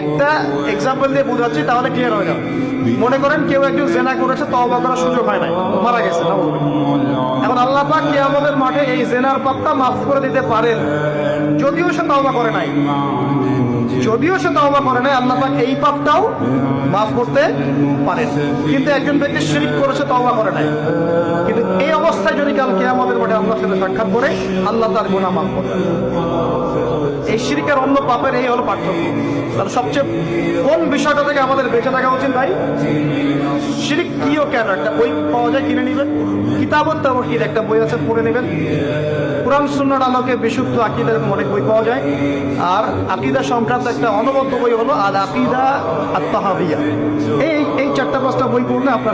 একটা এক্সাম্পল দিয়ে বোঝাচ্ছি, তাহলে ক্লিয়ার হয়ে যাবে। মনে করেন কেউ একজন জেনা করেছে, তওবা করার সুযোগ হয় নাই, মারা গেছে এখন আল্লাহ পাক আমাদের মাঠে এই জেনার পাপটা মাফ করে দিতে পারেন। যদিও সে তওবা করে নাই। যদিও সে তওবা করে নাই, আল্লাহ পাক এই পাপটাও মাফ করতে পারেন। কিন্তু একজন ব্যক্তি শিরিক করেছে তওবা করে নাই। কিন্তু এই অবস্থায় যদি কাল কিয়ামতের মাঠে আল্লাহর সাথে সাক্ষাৎ করে, আল্লাহ তার গুনাহ মাফ করবেন। এই শিরিকের অন্য পাপের এই হলো পার্থক্য। তাহলে সবচেয়ে কোন বিষয়টা থেকে আমাদের বেঁচে থাকা উচিত ভাই? শিরিক কি ও কেন? একটা বই পাওয়া যায়, কিনে নেবেন। কিতাবত তাওহীদ একটা বই আছে, পড়ে নেবেন। কোরআন সুন্নাহর আলোকে বিশুদ্ধ আকিদা এরকম অনেক বই পাওয়া যায়। আর আকিদা সংক্রান্ত একটা অনবদ্য বই হলো আর আকিদা আত্মহাবিয়া এই এই চারটা পাঁচটা বই পড়লে আপনার